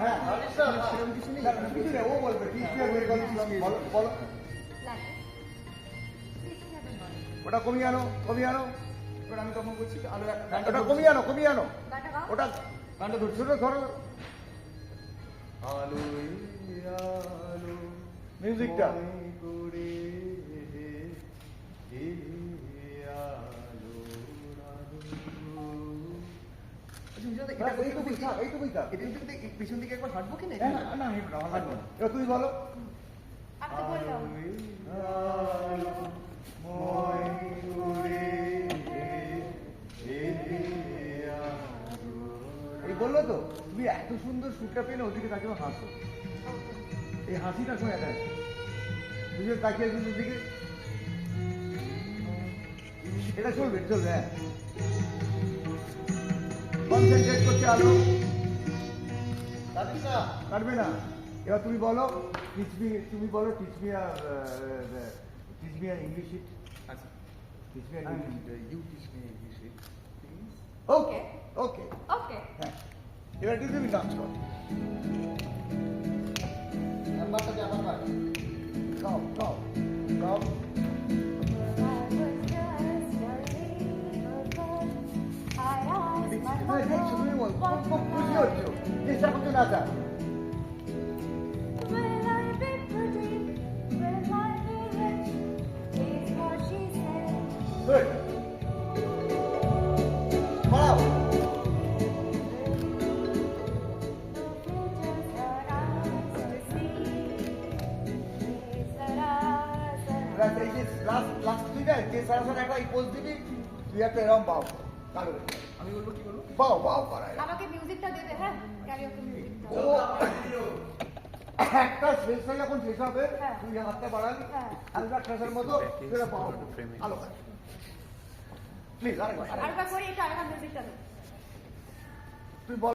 হ্যাঁ সেরকম কিছু নেই। না, না, কিছু নেই, ও বলবে বলো. ওটা কমিয়ে আনো কমিয়ে আনো। ওটা আমি তখন বলছি আলো ওটা কমিয়ে আনো কমিয়ে আনো। ওটা গানটা ধরছো। ছোটো ধরো। আলো আলো মিউজিকটা মনে করে এ আলো হ্যাঁ, এইটুকুই থাক এইটুকুই থাক পেছন দিকে একবার হাঁটবো কি না হ্যাঁ, না না হেঁটে নাও, হাঁটবো না। এবার তুমি বলো। এই বলল তো তুমি এত সুন্দর সুরটা পেলে ওদিকে তাকে হাসো। এই হাসিটা শোনা যায় দুজন তাকিয়ে দুজন দিকে এটা চলবে চলবে হ্যাঁ। কনসেন্ট্রেট করতে আলো? কাটবে না। এবার তুমি বলো টিচমি তুমি বলো teach me teach me English আচ্ছা। Teach me and English uh, you teach me English, please. Okay okay okay হ্যাঁ। এবার একটু তুমি ডান্স করো। নাম্বারটা যে আমার পাই গাও গাও গাও responsible for Last, last, three days, I gave a pose. We have to run bow. কালো আমি বলব কি বলব? বাও বাও করায় আমাকে মিউজিকটা দেবে হ্যাঁ? ক্যারিওকে মিউজিকটা ও একটা শেষ হয়ে যখন শেষ হবে। তুই হাতটা বাড়াবি। হালকা মতো সেটা পাও আলো প্লিজ আরেকবার আরেকবার। আরেকবার করে এটা আরেকবার মিউজিকটা দেবে। তুই বল।